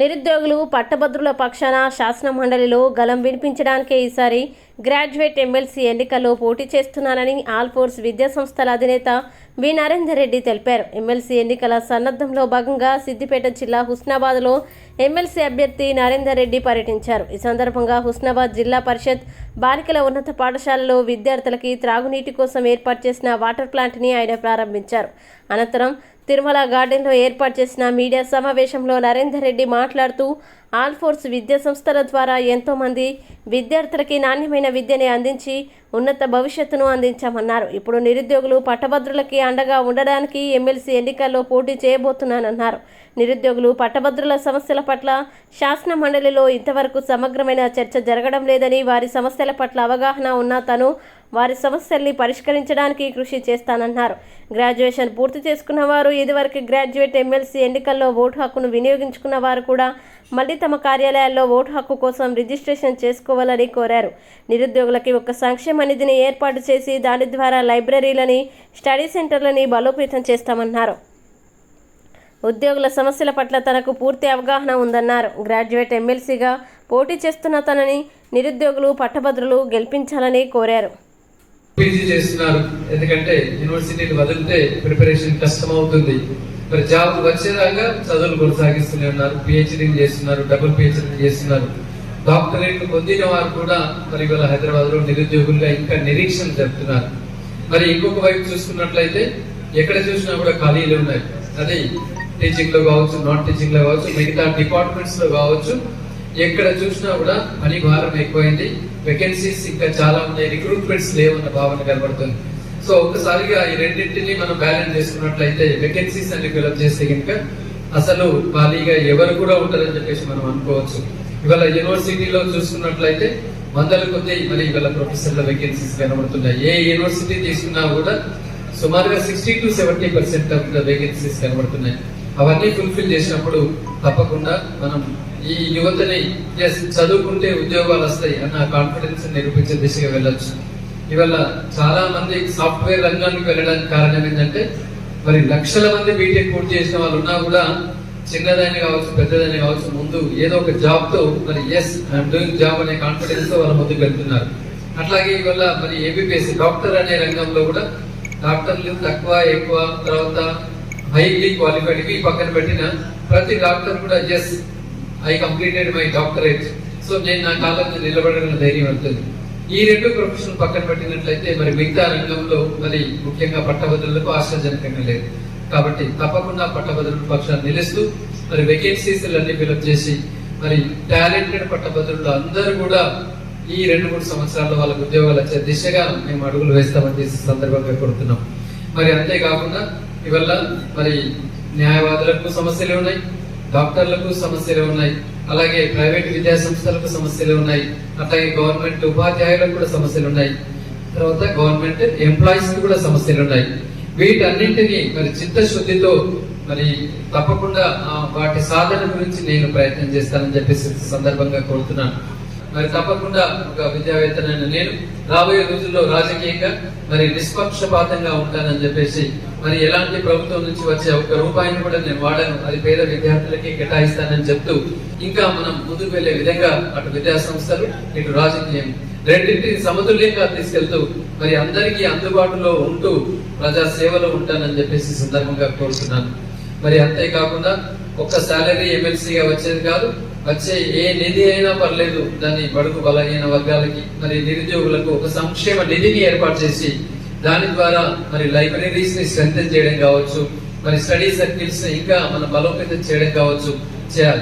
నిరుద్యోగులు పట్టభద్రుల పక్షాన శాసన మండలిలో గలం వినిపించడానికే ఈసారి గ్రాడ్యుయేట్ ఎమ్మెల్సీ ఎన్నికల్లో పోటీ చేస్తున్నానని ఆల్ ఫోర్స్ విద్యా సంస్థల అధినేత వి. నరేందర్ రెడ్డి తెలిపారు. ఎమ్మెల్సీ ఎన్నికల సన్నద్ధంలో భాగంగా సిద్దిపేట జిల్లా హుస్నాబాద్లో ఎమ్మెల్సీ అభ్యర్థి నరేందర్ రెడ్డి పర్యటించారు. ఈ సందర్భంగా హుస్నాబాద్ జిల్లా పరిషత్ బాలికల ఉన్నత పాఠశాలలో విద్యార్థులకి త్రాగునీటి కోసం ఏర్పాటు చేసిన వాటర్ ప్లాంట్ని ఆయన ప్రారంభించారు. అనంతరం తిరుమల గార్డెన్లో ఏర్పాటు చేసిన మీడియా సమావేశంలో నరేందర్ రెడ్డి మాట్లాడుతూ ఆల్ ఫోర్స్ విద్యా సంస్థల ద్వారా ఎంతోమంది విద్యార్థులకి నాణ్యమైన విద్యని అందించి ఉన్నత భవిష్యత్తును అందించామన్నారు. ఇప్పుడు నిరుద్యోగులు పట్టభద్రులకి అండగా ఉండడానికి ఎమ్మెల్సీ ఎన్నికల్లో పోటీ చేయబోతున్నానన్నారు. నిరుద్యోగులు పట్టభద్రుల సమస్యల పట్ల శాసన మండలిలో ఇంతవరకు సమగ్రమైన చర్చ జరగడం లేదని వారి సమస్యల పట్ల అవగాహన ఉన్న తను వారి సమస్యల్ని పరిష్కరించడానికి కృషి చేస్తానన్నారు. గ్రాడ్యుయేషన్ పూర్తి చేసుకున్న వారు ఇదివరకు గ్రాడ్యుయేట్ ఎమ్మెల్సీ ఎన్నికల్లో ఓటు హక్కును వినియోగించుకున్న వారు కూడా మళ్ళీ తమ కార్యాలయాల్లో ఓటు హక్కు కోసం రిజిస్ట్రేషన్ చేసుకోవాలని కోరారు. నిరుద్యోగులకి ఒక సంక్షేమ నిధిని ఏర్పాటు చేసి దాని ద్వారా లైబ్రరీలని స్టడీ సెంటర్లని బలోపేతం చేస్తామన్నారు. ఉద్యోగుల సమస్యల పట్ల తనకు పూర్తి అవగాహన ఉందన్నారు. గ్రాడ్యుయేట్ ఎమ్మెల్సీగా పోటీ చేస్తున్న తనని నిరుద్యోగులు పట్టభద్రులు గెలిపించాలని కోరారు. పీజీ చేస్తున్నారు. ఎందుకంటే యూనివర్సిటీని వదిలితే ప్రిపరేషన్ కష్టం అవుతుంది మరి జాబ్ వచ్చేదాకా చదువులు కొనసాగిస్తూనే ఉన్నారు. పిహెచ్డీని చేస్తున్నారు డబుల్ పిహెచ్డీ చేస్తున్నారు. డాక్టరేట్ పొందిన వారు కూడా మరి ఇవాళ హైదరాబాద్లో నిరుద్యోగులుగా ఇంకా నిరీక్షణ జరుపుతున్నారు. మరి ఇంకొక వైపు చూసుకున్నట్లయితే ఎక్కడ చూసినా కూడా ఖాళీలు ఉన్నాయి. అది టీచింగ్లో కావచ్చు నాన్ టీచింగ్లో కావచ్చు మిగతా డిపార్ట్మెంట్స్లో కావచ్చు ఎక్కడ చూసినా కూడా పని భారం ఎక్కువైంది. వెకెన్సీస్ ఇంకా చాలా ఉన్నాయి. రిక్రూట్మెంట్స్ లేవన్న భావన కనబడుతుంది. సో ఒక్కసారిగా ఈ రెండింటిని మనం బ్యాలెన్స్ చేసుకున్నట్లయితే వేకెన్సీస్ అన్ని ఫిలప్ చేస్తే కనుక అసలు ఖాళీగా ఎవరు కూడా ఉంటారని చెప్పేసి మనం అనుకోవచ్చు. ఇవాళ యూనివర్సిటీలో చూసుకున్నట్లయితే వందల కొద్ది మరి ఇవాళ ప్రొఫెసర్ల వేకెన్సీస్ కనబడుతున్నాయి. ఏ యూనివర్సిటీ తీసుకున్నా కూడా సుమారుగా sixty to seventy percent of the vacancies కనబడుతున్నాయి. అవన్నీ ఫుల్ఫిల్ చేసినప్పుడు తప్పకుండా మనం ఈ యువతని ఎస్ చదువుకుంటే ఉద్యోగాలు వస్తాయి అన్న కాన్ఫిడెన్స్ నిరూపించే దిశగా వెళ్ళొచ్చు. ఇవాళ చాలా మంది సాఫ్ట్వేర్ రంగానికి వెళ్ళడానికి కారణం ఏంటంటే మరి లక్షల మంది బీటెక్ పూర్తి చేసిన వాళ్ళు ఉన్నా కూడా చిన్నదాన్ని కావచ్చు పెద్దదాన్ని కావచ్చు ముందు ఏదో ఒక జాబ్తో మరి ఎస్ ఐఎమ్ డూయింగ్ జాబ్ అనే కాన్ఫిడెన్స్తో వాళ్ళ ముందుకు వెళ్తున్నారు. అట్లాగే ఇవాళ మరి ఏబిపిఎస్సి డాక్టర్ అనే రంగంలో కూడా డాక్టర్లు తక్కువ ఎక్కువ తర్వాత హైలీ క్వాలిఫైడ్ ఇవి పక్కన పెట్టిన ప్రతి డాక్టర్ కూడా yes I completed my doctorate so నేను నా కాలంలో మీద నిలబడగల ధైర్యం వెళ్తుంది ఈ రెండు ప్రొఫెషన్ పక్కన పెట్టినట్లయితే మరి మిగతా రంగంలో మరి ముఖ్యంగా పట్టభద్రులకు ఆశ్చర్యజనకంగా లేదు. కాబట్టి తప్పకుండా పట్టభద్రుల పక్షాన్ని నిలుస్తూ మరి వేకెన్సీస్ అన్ని ఫిలప్ చేసి మరి టాలెంటెడ్ పట్టభద్రులు అందరూ కూడా ఈ రెండు మూడు సంవత్సరాల్లో వాళ్ళకు ఉద్యోగాలు వచ్చే దిశగా మేము అడుగులు వేస్తామని చేసే సందర్భంగా కొడుతున్నాం మరి అంతేకాకుండా ఇవల్ల మరి న్యాయవాదులకు సమస్యలు ఉన్నాయి డాక్టర్లకు సమస్యలు ఉన్నాయి అలాగే ప్రైవేట్ విద్యా సంస్థలకు సమస్యలు ఉన్నాయి అట్లాగే గవర్నమెంట్ ఉపాధ్యాయులకు కూడా సమస్యలు ఉన్నాయి. తర్వాత గవర్నమెంట్ ఎంప్లాయీస్కి కూడా సమస్యలు ఉన్నాయి. వీటన్నింటినీ మరి చిత్తశుద్ధితో మరి తప్పకుండా వాటి సాధన గురించి నేను ప్రయత్నం చేస్తానని చెప్పేసి సందర్భంగా కోరుతున్నాను. మరి తప్పకుండా ఒక విద్యావేత్తనైన నేను రాబోయే రోజుల్లో రాజకీయంగా మరి నిష్పక్షపాతంగా ఉంటానని చెప్పేసి మరి ఎలాంటి ప్రభుత్వం నుంచి వచ్చే ఒక్క రూపాయిని కూడా నేను వాడాను. అది పేద విద్యార్థులకి కేటాయిస్తానని చెప్తూ ఇంకా మనం ముందుకు వెళ్ళే విధంగా అటు విద్యా సంస్థలు ఇటు రాజకీయం రెండింటిని సమతుల్యంగా తీసుకెళ్తూ మరి అందరికీ అందుబాటులో ఉంటూ ప్రజా సేవలో ఉంటానని చెప్పేసి సందర్భంగా కోరుతున్నాను. మరి అంతేకాకుండా ఒక్క శాలరీ ఎమ్మెల్సీగా వచ్చేది కాదు వచ్చే ఏ నిధి అయినా పర్లేదు దాన్ని బడుగు బలహీన వర్గాలకి మరి నిరుద్యోగులకు ఒక సంక్షేమ నిధిని ఏర్పాటు చేసి దాని ద్వారా మరి లైబ్రరీస్ని స్ట్రెంగ్ చేయడం కావచ్చు మరి స్టడీ సర్కిల్స్ ఇంకా మన బలోపేతం చేయడం కావచ్చు చేయాలి.